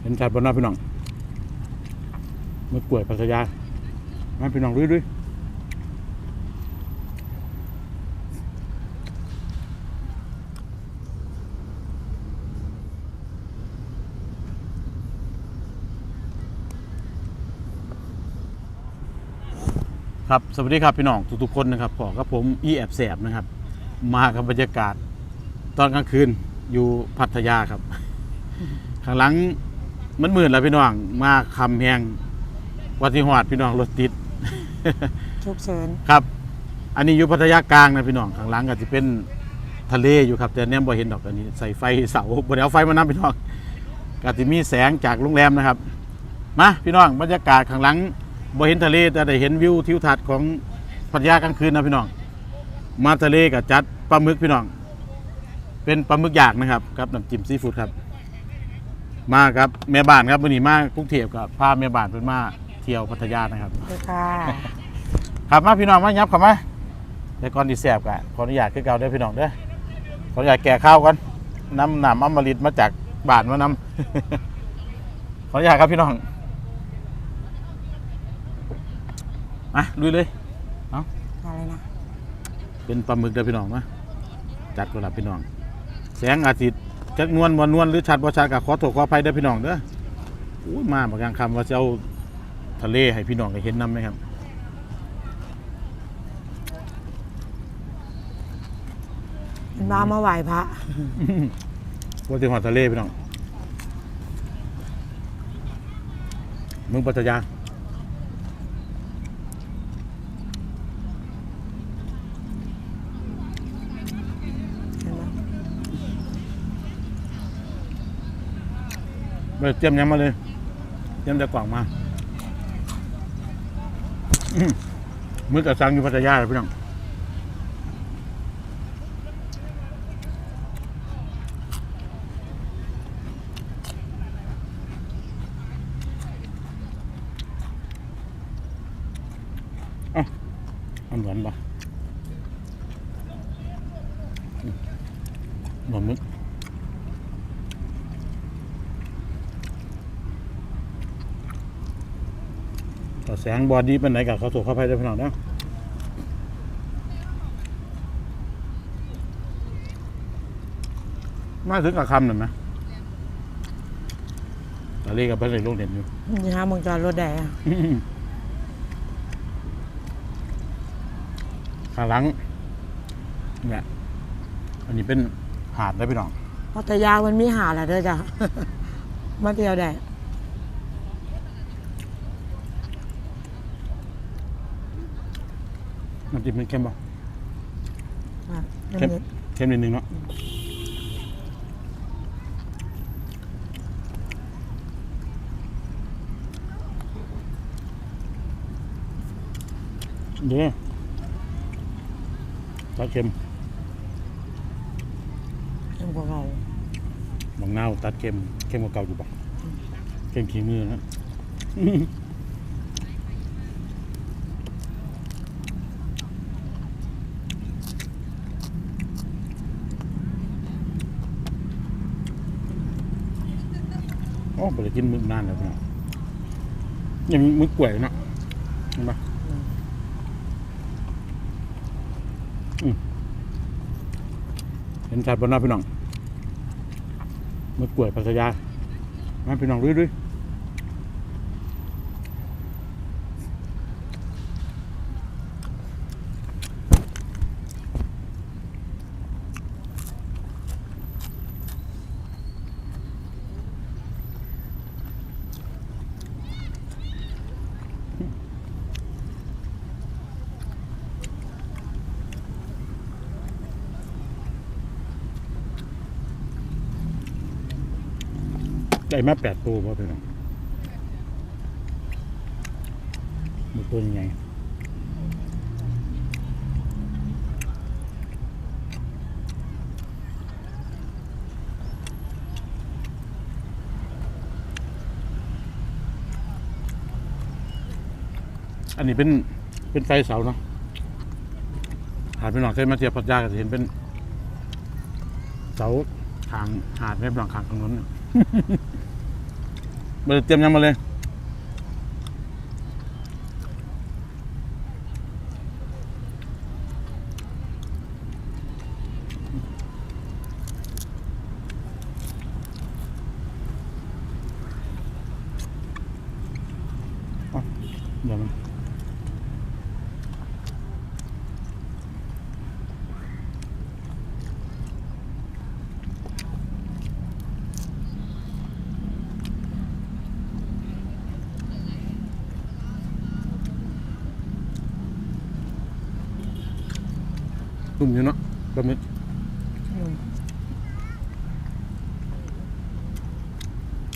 เห็นชัดบนหน้าพี่น้องมือกล้วยพัทยามาพี่น้องด้วยด้วยครับสวัสดีครับพี่น้องทุกๆคนนะครับขอกับผมอีแอบแสบนะครับ มากับบรรยากาศตอนกลางคืน อยู่พัทยาครับ ข้างหลังมันมืดแล้วพี่น้อง มาคำแหงวัดที่หอดพี่น้องรถติด ฉุกเฉินครับ อันนี้อยู่พัทยากลางนะพี่น้องข้างหลังก็จะเป็นทะเลอยู่ครับ แต่เนี่ยบ่เห็นดอกอันนี้ ใส่ไฟเสาบ่ได้เอาไฟมานำพี่น้องก็จะมีแสงจากโรงแรมนะครับ มาพี่น้องบรรยากาศข้างหลังบ่เห็นทะเลแต่ได้เห็นวิวทิวทัศน์ของพัทยากลางคืนนะพี่น้อง มาทะเลก็จัดปลาหมึกพี่น้อง เป็นปลาหมึกย่างนะครับกับน้ำจิ้มซีฟู้ดครับ มาครับแม่บ้านครับวันนี้มากรุงเทพกับพาแม่บ้านเพิ่นมาเที่ยวพัทยานะครับเลยค่ะครับมาพี่น้องมายับขับมาแต่ก่อนที่แสบกันขออนุญาตคือเก่าเด้อพี่น้องเด้อขออนุญาตแก่ข้าวกันน้ำหนำอมฤตมาจากบ้านมานำขออนุญาตครับพี่น้องมาลุยเลยอะไรนะเป็นปลาหมึกเด้อพี่น้องมาจัดกระดับพี่น้อง แสงอาทิตย์จักนวลบนวลหรือชัดบ่ชัดก็ขอโทษขออภัยเด้อพี่น้องเด้ออู้ยมาบางกลางคำว่าจะเอาทะเลให้พี่น้องได้เห็นนำไหมครับเป็นบ้ามาไหว้พระว่าที่หอดทะเลพี่น้องเมืองปัตยา เห็นไหม ไปเตรียมยำมาเลยเตรียมแต่กล่องมาอื้อมือกับซังอยู่พัทยาเลยพี่น้องอ้าอันหวานปะหวานมึก ต่อแสงบอดี้เป็นไหนกับเขาถูกเข้าไปได้พี่น้องเนาะมาถึงกับคำหน่อยไหมตอนนี้กับเพื่อนเลยลงเด่นอยู่นี่ฮะมึงจอดรถแดงข้างหลังเนี่ยอันนี้เป็นหาดได้พี่น้องพัทยามันมีหาดแหละเด้อจ้ะมาเที่ยวได้ น้ำจิ้มมันเข้มป่ะอะเข้มน้ำเย็นเข้มนิดนึงเนาะเด้ปลาเค็มเข้มกว่าเราบางนาวตัดเค็มเค็มกว่าเก่าอยู่ปะเค็มขี้มือนะ อ้ไปเลยกินมึกนานแล้วพี่น้องยังมึกกล้วยเนาะเห็นปะอืมเห็นชัดบนหน้าพี่น้องมึกกล้วยพัทยามาพี่น้องด้วยด้วย ได้มาแปดตัวพ่อพี่น้องมึกตัวยังไงอันนี้เป็นเป็นไฟเสาเนาะหาดพี่น้องเคยมาเทียบพัทยาก็จะเห็นเป็น เสาทางหาดไม่บลังคางทางนั้น น่ะมาเตรียมยังมาเลย อะเดี๋ยวมัน ตุ่มอยู่เนาะปลาหมึกอืม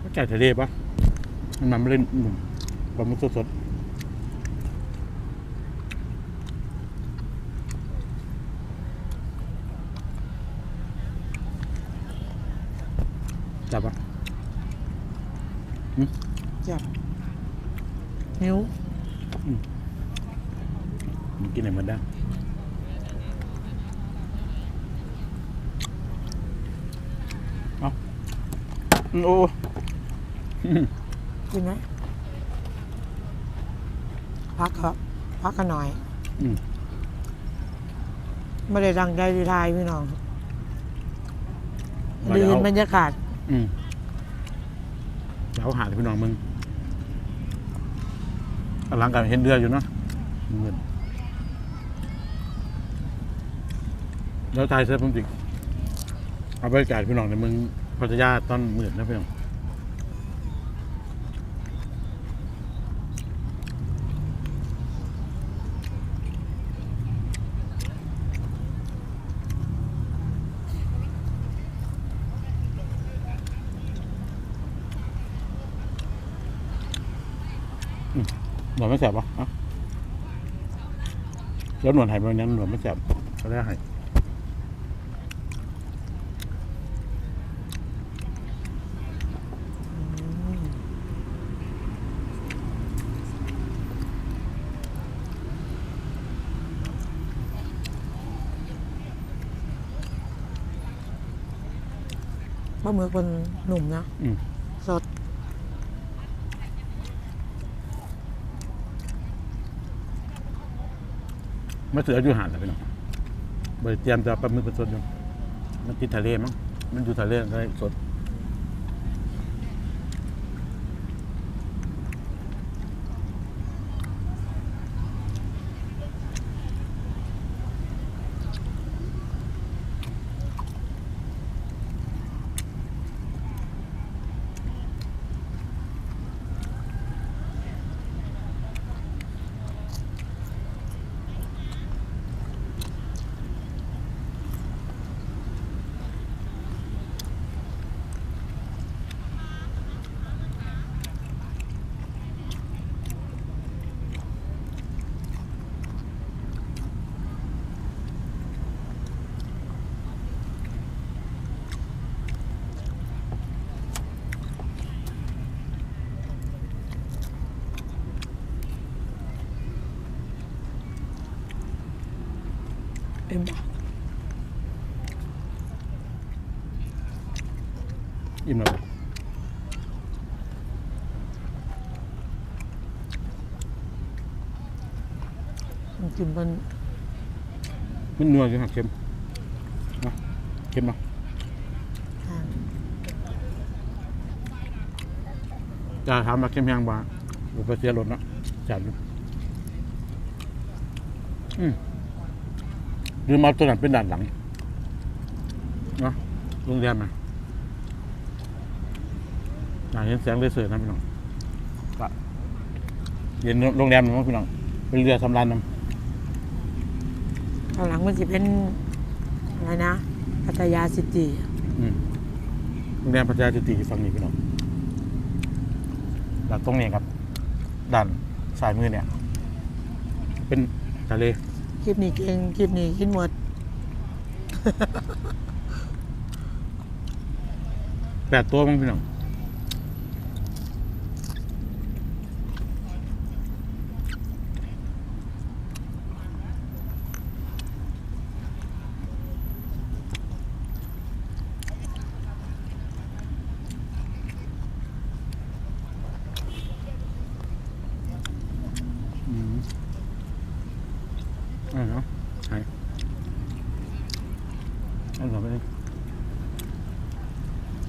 ก็ไก่ทะเลปะมันมาไม่เล่นหนุ่มปลาหมึกสดๆจับปะจับนิ้วมันกินไหนมันได้เอาอืม โอ้อืมกินไหมพักครับ พักกันหน่อยอืมไม่ได้ดังใจดีทายพี่น้องมาดีเดี๋ยวบรรยากาศอืมเดี๋ยวหาพี่น้องมึงกำลังกันเห็นเดืออยู่เนาะเงินแล้วทายเสื้อผมจิกเอาไปจ่ายพี่น้องในมึง พัทยาตอนหมื่นนะเพี่องหนวดไม่แสบป่ะแล้วหนวดหายไปวันนี้หนวดไม่แสบก็ได้หาย ปลาหมึกเป็นหนุ่มนะอืม สดมะเสืออยู่หาดนะพี่น้องบริเตรียมจะปลาหมึกเป็นสดอยู่มันติดทะเลมั้งมันอยู่ทะเลก็ได้สด อิ่มแล้วมันกินเป็นมันนัวจังหักเค็มเนาะเค็มเนาะอ่าจะทำมาเค็มยังบ้างอุปเสียรถเนาะจัดอยู่อืมหรือมาตัวนั้นเป็นด่านหลังเนาะโรงแรมนะ อยากเห็นแสงเลยเสือนะพี่น้องก็เห็นโรงแรมนะพี่น้อง เป็นเรือสำราญนำข้างหลังมันจะเป็นอะไรนะพัทยาซิตี้อืมโรงแรมพัทยาจิติฝั่งนี้พี่น้องด้านตรงนี้ครับด้านซ้ายมือเนี่ย เป็นทะเลคลิปนี้เก่งคลิปนี้กินหมด แปดตัวมั้งพี่น้อง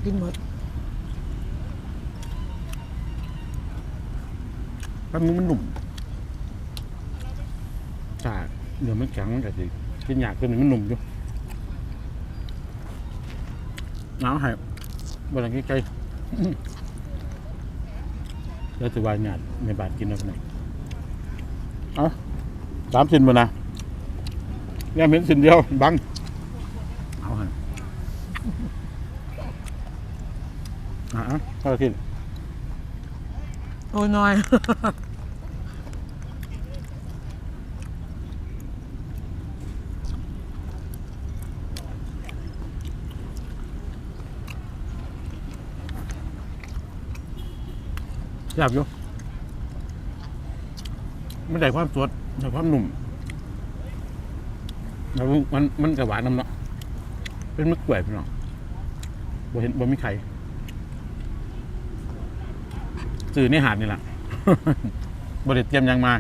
กินหมดแปลาหมึกมันหนุ่มจ้าเนื้อมันแข็งมันก็สิกินยากตัวนี้มันหนุ่มอยู่น้ำให้บนใกล้ๆแล้วจะวายหยาดในบาทกินเอาไปไหนเอาสามสินบนนะเนี่ยเหม็นสินเดียวบังเอาให้ อะๆก็กินโอ้ยน้อย แซ่บอยู่มันได้ความสดได้ความหนุ่มแล้วมันมันกับหวานน้ำเนาะเป็นมึกกล้วยพี่น้องบ่เห็นบ่มีไข่ สื่อในหาดนี่แหละ บริเตรียมยังมา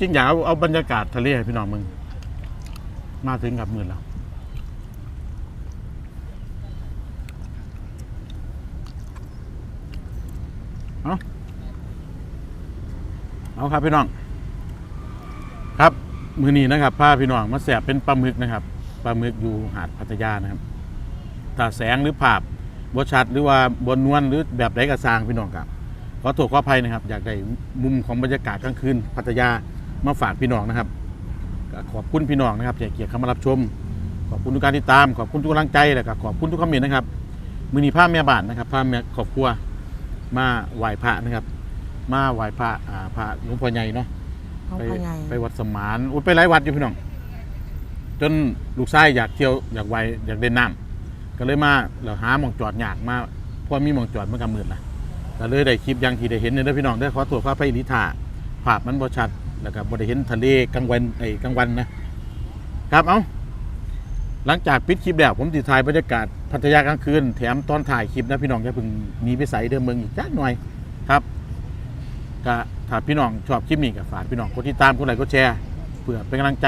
จริงอยากเอาเอาบรรยากาศทะเลให้พี่น้องมึง มาถึงกับมือแล้วเอาครับพี่น้อง ครับมือนี้นะครับพาพี่น้องมาแสบเป็นปลาหมึกนะครับปลาหมึกอยู่หาดพัทยานะครับตาแสงหรือภาพบชัดหรือว่าบนนวลหรือแบบใดกระซางพี่น้องครับ ขอโทษขออภัยนะครับ อยากได้มุมของบรรยากาศกลางคืนพัทยามาฝากพี่น้องนะครับก็ขอบคุณพี่น้องนะครับที่ให้เกียรติเข้ามารับชม ขอบคุณทุกการติดตาม ขอบคุณทุกกำลังใจและก็ขอบคุณทุกคอมเมนต์นะครับมือนี้พาแม่บ้านนะครับพาแม่ครอบครัวมาไหว้พระนะครับ มาไหว้พระอ่าพระหลวงพ่อใหญ่เนาะน้องไปพญายไปวัดสมานอุยไปหลายวัดอยู่พี่น้อง จนลูกชายอยากเที่ยวอยากไวอยากเล่นน้ำก็เลยมาเราหาหมองจอดยากมาเพราะมีหมองจอดมันก็มืดละ ก็เลยได้คลิปอย่างที่ได้เห็นเนี่ยพี่น้องได้ขอตรวจภาพไปลิธาภาพมันบ่ชัดแล้วก็บ่ได้เห็นทะเลกลางวันไอ้กลางวันนะครับเอาหลังจากปิดคลิปแล้วผมติถ่ายบรรยากาศพัทยากลางคืนแถมตอนถ่ายคลิปนะพี่น้องอย่าเพิ่งหนีไปใส่เดิมเมืองอีกจักหน่อยครับก็ถ้าพี่น้องชอบคลิปนี้ก็ฝากพี่น้องกดติดตามกดไลค์กดแชร์เพื่อเป็นกำลังใจ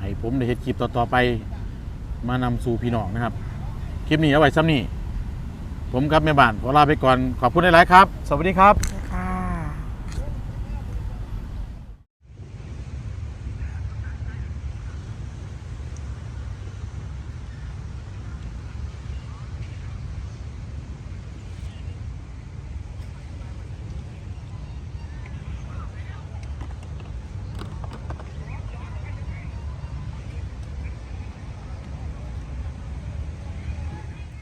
ให้ผมได้เห็นคลิปต่อๆไปมานำสู่พี่น้องนะครับ คลิปนี้เอาไว้ซ้ำนี่ ผมครับแม่บ้านขอลาไปก่อนขอบคุณหลายๆครับ สวัสดีครับ